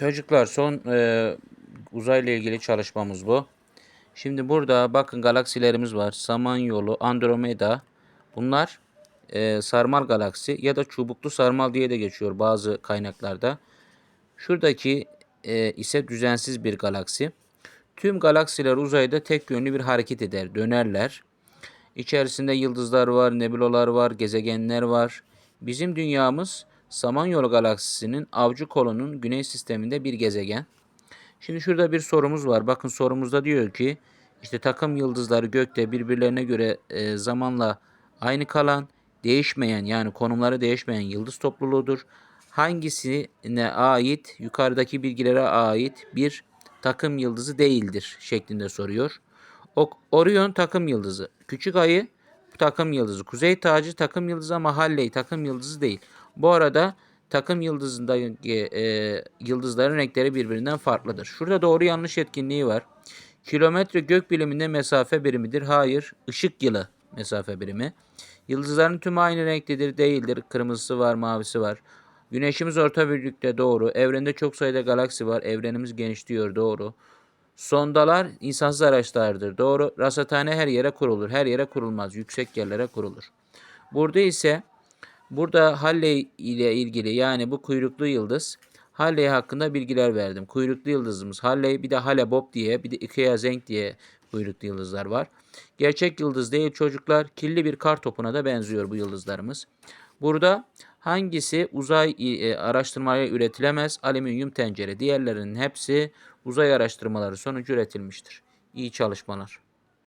Çocuklar son e, uzayla ilgili çalışmamız bu. Şimdi burada bakın galaksilerimiz var. Samanyolu, Andromeda. Bunlar e, sarmal galaksi ya da çubuklu sarmal diye de geçiyor bazı kaynaklarda. Şuradaki e, ise düzensiz bir galaksi. Tüm galaksiler uzayda tek yönlü bir hareket eder, dönerler. İçerisinde yıldızlar var, nebulalar var, gezegenler var. Bizim dünyamız Samanyolu galaksisinin avcı kolunun güney sisteminde bir gezegen. Şimdi şurada bir sorumuz var. Bakın sorumuzda diyor ki işte takım yıldızları gökte birbirlerine göre e, zamanla aynı kalan, değişmeyen yani konumları değişmeyen yıldız topluluğudur. Hangisine ait yukarıdaki bilgilere ait bir takım yıldızı değildir şeklinde soruyor. O, Orion takım yıldızı. Küçük ayı takım yıldızı. Kuzey tacı takım yıldızı ama Halley takım yıldızı değil. Bu arada takım yıldızındaki e, yıldızların renkleri birbirinden farklıdır. Şurada doğru yanlış etkinliği var. Kilometre gök biliminde mesafe birimidir. Hayır. ışık yılı mesafe birimi. Yıldızların tümü aynı renktedir. Değildir. Kırmızısı var, mavisi var. Güneşimiz orta büyüklükte doğru. Evrende çok sayıda galaksi var. Evrenimiz genişliyor doğru. Sondalar insansız araçlardır. Doğru. Rasathane her yere kurulur. Her yere kurulmaz. Yüksek yerlere kurulur. Burada ise burada Halley ile ilgili yani bu kuyruklu yıldız Halley hakkında bilgiler verdim. Kuyruklu yıldızımız Halley bir de Hale-Bopp diye bir de Ikea Zenk diye kuyruklu yıldızlar var. Gerçek yıldız değil çocuklar. Kirli bir kar topuna da benziyor bu yıldızlarımız. Burada hangisi uzay e, araştırmaya üretilemez? Alüminyum tencere. Diğerlerinin hepsi uzay araştırmaları sonucu üretilmiştir. İyi çalışmalar.